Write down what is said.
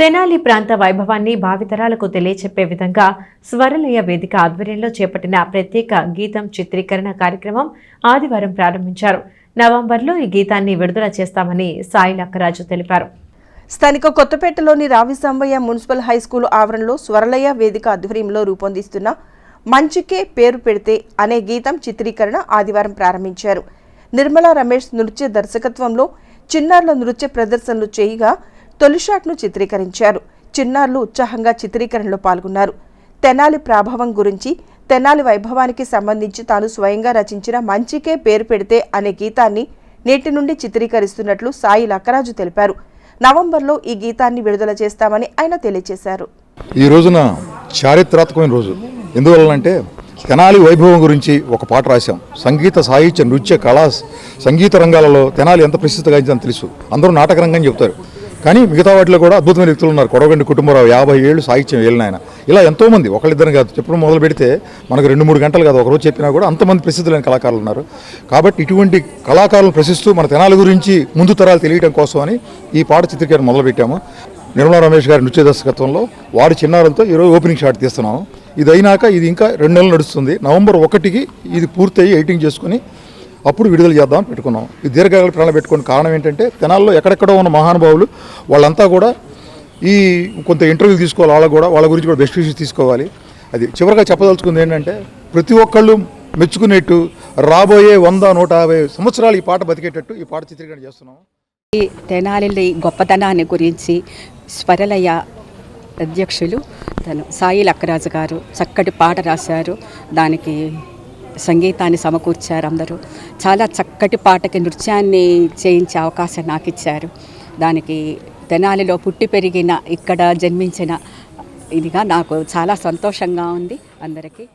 తెనాలి ప్రాంత వైభవాన్ని భావితరాలకు తెలియచెప్పే విధంగా స్వరలయ వేదిక ఆధ్వర్యంలో చేపట్టిన ప్రత్యేక గీతం చిత్రీకరణ కార్యక్రమం ఆదివారం ప్రారంభించారు. నవంబర్లో ఈ గీతాన్ని విడుదల చేస్తామని సాయి లక్కరాజు తెలిపారు. స్థానిక కొత్తపేటలోని రావిసాంబయ్య మున్సిపల్ హై స్కూల్ ఆవరణలో స్వరలయ వేదిక ఆధ్వర్యంలో రూపొందిస్తున్న మంచికే పేరు పెడితే అనే గీతం చిత్రీకరణ ఆదివారం ప్రారంభించారు. నిర్మలా రమేష్ నృత్య దర్శకత్వంలో చిన్నారుల నృత్య ప్రదర్శనలు చేయగా తొలి షాట్ను చిత్రీకరించారు. చిన్నారులు ఉత్సాహంగా చిత్రీకరణలో పాల్గొన్నారు. తెనాలి ప్రాభవం గురించి తెనాలి వైభవానికి సంబంధించి తాను స్వయంగా రచించిన మంచికే పేరు పెడితే అనే గీతాన్ని నేటి నుండి చిత్రీకరిస్తున్నట్లు సాయి లక్కరాజు తెలిపారు. నవంబర్లో ఈ గీతాన్ని విడుదల చేస్తామని ఆయన తెలియజేశారు. ఈ రోజున చారిత్రాత్మకమైన రోజు. ఎందువల్లంటే తెనాలి వైభవం గురించి ఒక పాట రాశాం. సంగీత సాహిత్య నృత్య కళా సంగీత రంగాలలో తెనాలి ఎంత ప్రసిద్ధిగా అని తెలుసు. అందరూ నాటక రంగం చెప్తారు. కానీ మిగతా వాటిలో కూడా అద్భుతమైన వ్యక్తులు ఉన్నారు. కొడవగండి కుటుంబరావు యాభై ఏళ్ళు సాహిత్యం వెళ్ళిన ఆయన. ఇలా ఎంతోమంది ఒకళ్ళిద్దరు కాదు చెప్పడం మొదలు పెడితే మనకు రెండు మూడు గంటలు కాదు ఒకరోజు చెప్పినా కూడా అంతమంది ప్రసిద్ధులైన కళాకారులు ఉన్నారు. కాబట్టి ఇటువంటి కళాకారులను ప్రశ్నిస్తూ మన తెనాల గురించి ముందు తరాలు తెలియడం కోసం అని ఈ పాట చిత్రీకరణ మొదలుపెట్టాము. నిర్మలా రమేష్ గారి నృత్య దర్శకత్వంలో వారి చిన్నారంతో ఈరోజు ఓపెనింగ్ షాట్ తీస్తున్నాము. ఇది అయినాక ఇది ఇంకా రెండు నెలలు నడుస్తుంది. నవంబర్ ఒకటికి ఇది పూర్తయి ఎడిటింగ్ చేసుకుని అప్పుడు విడుదల చేద్దాం పెట్టుకున్నాం. ఈ దీర్ఘకాల ప్రణాళిక పెట్టుకున్న కారణం ఏంటంటే తెనాల్లో ఎక్కడెక్కడో ఉన్న మహానుభావులు వాళ్ళంతా కూడా ఈ కొంత ఇంటర్వ్యూ తీసుకోవాలి వాళ్ళకు కూడా వాళ్ళ గురించి కూడా బెస్ట్ విషయం తీసుకోవాలి. అది చివరిగా చెప్పదలుచుకుంది ఏంటంటే ప్రతి ఒక్కళ్ళు మెచ్చుకునేట్టు రాబోయే వంద నూట యాభై సంవత్సరాలు ఈ పాట బతికేటట్టు ఈ పాట చిత్రీకరణ చేస్తున్నాం. ఈ తెనాలి గొప్పతనాన్ని గురించి స్వరలయ అధ్యక్షులు తను సాయి లక్కరాజు గారు చక్కటి పాట రాశారు. దానికి సంగీతాన్ని సమకూర్చారు అందరూ. చాలా చక్కటి పాటకి నృత్యాన్ని చేయించే అవకాశం నాకు ఇచ్చారు దానికి తెనాలిలో పుట్టి పెరిగిన ఇక్కడ జన్మించిన ఇదిగా నాకు చాలా సంతోషంగా ఉంది. అందరికీ